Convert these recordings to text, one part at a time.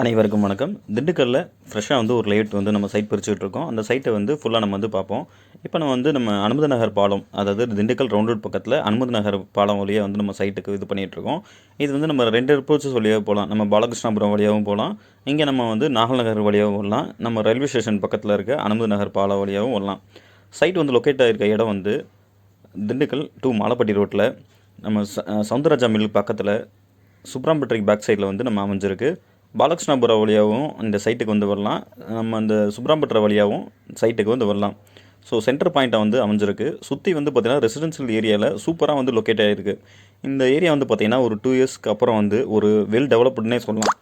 அனைவருக்கும் வணக்கம். திண்டுக்கல்லில் ஃப்ரெஷ்ஷாக வந்து ஒரு லேட் வந்து நம்ம சைட் பிரிச்சுக்கிட்டு இருக்கோம். அந்த சைட்டை வந்து ஃபுல்லாக நம்ம வந்து பார்ப்போம். இப்போ நம்ம வந்து நம்ம அனுமதி நகர் பாலம் அதாவது திண்டுக்கல் ரவுண்ட் ரோட் பக்கத்தில் அனுமதி நகர் பாலம் வழியாக வந்து நம்ம சைட்டுக்கு இது பண்ணிகிட்டு இருக்கோம். இது வந்து நம்ம ரெண்டு அப்ரோச்சஸ் வழியாக போகலாம் நம்ம பாலகிருஷ்ணாபுரம் வழியாகவும் போகலாம் இங்கே நம்ம வந்து நாகல் நகர் வழியாகவும் வரலாம். நம்ம ரயில்வே ஸ்டேஷன் பக்கத்தில் இருக்க அனுமதி நகர் பாலம் வழியாகவும் வரலாம். சைட் வந்து லொக்கேட் ஆகிருக்க இடம் வந்து திண்டுக்கல் டு மாலப்பட்டி ரோட்டில் நம்ம ச சவுந்தரராஜா மில் பக்கத்தில் சுப்ராம்பேட்டரிக்கு பேக் சைடில் வந்து நம்ம அமைஞ்சிருக்கு. பாலகிருஷ்ணாபுரம் வழியாகவும் இந்த சைட்டுக்கு வந்து வரலாம். நம்ம அந்த சுப்ராம்பேட்டரை வழியாகவும் சைட்டுக்கு வந்து வரலாம். ஸோ சென்டர் பாயிண்ட்டாக வந்து அமைஞ்சிருக்கு. சுற்றி வந்து பார்த்திங்கன்னா ரெசிடென்ஷியல் ஏரியாவில் சூப்பராக வந்து லொக்கேட் ஆகிருக்கு இந்த ஏரியா வந்து பார்த்திங்கன்னா ஒரு டூ இயர்ஸ்க்கு அப்புறம் வந்து ஒரு வெல் டெவலப்டுன்னே சொல்லலாம்.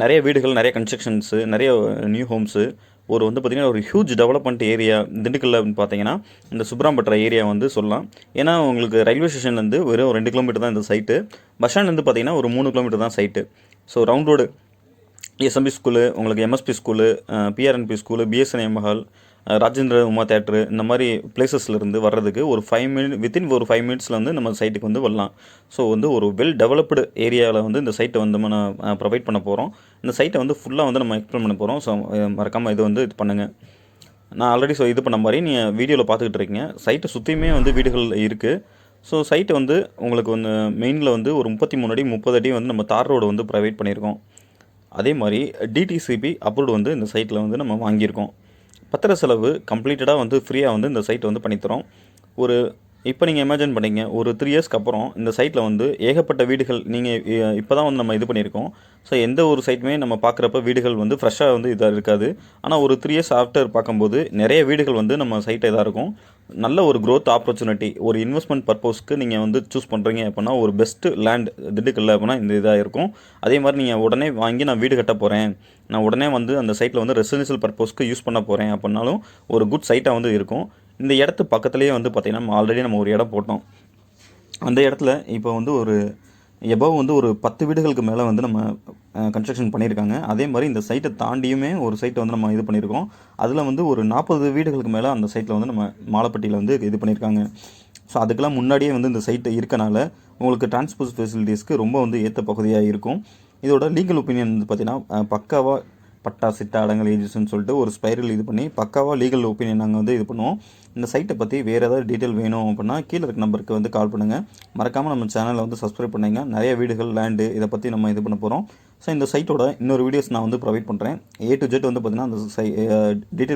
நிறைய வீடுகள் நிறைய கன்ஸ்ட்ரக்ஷன்ஸு நிறைய நியூ ஹோம்ஸு ஒரு வந்து பார்த்திங்கன்னா ஒரு ஹியூஜ் டெவலப்மெண்ட் ஏரியா திண்டுக்கல்ல பார்த்தீங்கன்னா இந்த சுப்ராம்பட்ரா ஏரியா வந்து சொல்லலாம். ஏன்னா உங்களுக்கு ரயில்வே ஸ்டேஷன்லேருந்து வெறும் ரெண்டு கிலோமீட்டர் தான் இந்த சைட்டு பஸ் ஸ்டாண்ட்லேருந்து பார்த்தீங்கன்னா ஒரு மூணு கிலோமீட்டர் தான் side so round road SMB school உங்களுக்கு MSP school BRNB school BSNA Mahal Rajendra Uma theatre இந்த மாதிரி பிளேசஸ்லேருந்து வர்றதுக்கு ஒரு ஃபைவ் மினிட் வித்தின் ஒரு ஃபைவ் மினிட்ஸில் வந்து நம்ம சைட்டுக்கு வந்து வரலாம். ஸோ வந்து ஒரு வெல் டெவலப்டு ஏரியாவில் வந்து இந்த சைட்டை வந்து நம்ம ப்ரொவைட் பண்ண போகிறோம் இந்த சைட்டை வந்து ஃபுல்லாக வந்து நம்ம எக்ஸ்பிளைன் பண்ண போகிறோம் ஸோ மறக்காமல் இது வந்து இது பண்ணுங்கள் நான் ஆல்ரெடி ஸோ இது பண்ண மாதிரி நீங்கள் வீடியோவில் பார்த்துக்கிட்டு இருக்கீங்க. சைட்டை சுற்றியுமே வந்து வீடுகள் இருக்குது ஸோ சைட்டு வந்து உங்களுக்கு வந்து மெயினில் வந்து ஒரு முப்பத்தி மூணு அடி முப்பது அடி வந்து நம்ம தார் ரோடு வந்து ப்ரொவைட் பண்ணியிருக்கோம். அதே மாதிரி டிடிசிபி அப்ரூவ்டு வந்து இந்த சைட்டில் வந்து நம்ம வாங்கியிருக்கோம். பத்திர செலவு கம்ப்ளீட்டடாக வந்து ஃப்ரீயாக வந்து இந்த சைட்டை வந்து பண்ணித்தரோம். ஒரு இப்போ நீங்கள் இமேஜின் பண்ணீங்க ஒரு த்ரீ இயர்ஸ்க்கு அப்புறம் இந்த சைட்டில் வந்து ஏகப்பட்ட வீடுகள் நீங்கள் இப்போ தான் வந்து நம்ம இது பண்ணியிருக்கோம். ஸோ எந்த ஒரு சைட்டுமே நம்ம பார்க்குறப்ப வீடுகள் வந்து ஃப்ரெஷ்ஷாக வந்து இதாக இருக்காது. ஆனால் ஒரு த்ரீ இயர்ஸ் ஆஃப்டர் பார்க்கும்போது நிறைய வீடுகள் வந்து நம்ம சைட்டை இதாக இருக்கும். நல்ல ஒரு க்ரோத் ஆப்பர்ச்சுனிட்டி ஒரு இன்வெஸ்ட்மெண்ட் பர்பஸ்க்கு நீங்கள் வந்து சூஸ் பண்ணுறீங்க அப்படின்னா ஒரு பெஸ்ட்டு லேண்ட் திண்டுக்கல்ல அப்படின்னா இந்த இதாக இருக்கும். அதே மாதிரி நீங்கள் உடனே வாங்கி நான் வீடு கட்ட போகிறேன் நான் உடனே வந்து அந்த சைட்டில் வந்து ரெசிடென்ஷியல் பர்பஸ்க்கு யூஸ் பண்ண போகிறேன் அப்படின்னாலும் ஒரு குட் சைட்டாக வந்து இருக்கும். இந்த இடத்து பக்கத்துலேயே வந்து பார்த்திங்கன்னா ஆல்ரெடி நம்ம ஒரு இடம் போட்டோம். அந்த இடத்துல இப்போ வந்து ஒரு எபவ் வந்து ஒரு பத்து வீடுகளுக்கு மேலே வந்து நம்ம கன்ஸ்ட்ரக்ஷன் பண்ணியிருக்காங்க. அதே மாதிரி இந்த சைட்டை தாண்டியுமே ஒரு சைட்டை வந்து நம்ம இது பண்ணியிருக்கோம். அதில் வந்து ஒரு நாற்பது வீடுகளுக்கு மேலே அந்த சைட்டில் வந்து நம்ம மாலப்பட்டியில் வந்து இது பண்ணியிருக்காங்க. ஸோ அதுக்கெல்லாம் முன்னாடியே வந்து இந்த சைட்டு இருக்கனால உங்களுக்கு டிரான்ஸ்போர்ட் ஃபெசிலிட்டிஸ்க்கு ரொம்ப வந்து ஏற்ற பகுதியாக இருக்கும். இதோட லீகல் ஒப்பீனியன் வந்து பார்த்தீங்கன்னா பக்காவாக பட்டா சிட்டா அடங்கல் ஏஜென்ட்னு சொல்லிட்டு ஒரு ஸ்பைரல் இது பண்ணி பக்காவாக லீகல் ஒப்பீனியன் நாங்கள் வந்து இது பண்ணுவோம். இந்த சைட்டை பற்றி வேறு ஏதாவது டீட்டெயில் வேணும் அப்படின்னா கீழே இருக்க நம்பருக்கு வந்து கால் பண்ணுங்கள் மறக்காமல் நம்ம சேனலை வந்து சப்ஸ்கிரைப் பண்ணுங்க. நிறைய வீடுகள் லேண்டு இதை பற்றி நம்ம இது பண்ண போகிறோம் ஸோ இந்த சைட்டோட இன்னொரு வீடியோஸ் நான் வந்து ப்ரொவைட் பண்ணுறேன் ஏ டு ஜெட் வந்து பார்த்தீங்கன்னா அந்த சை டீட்டெயில்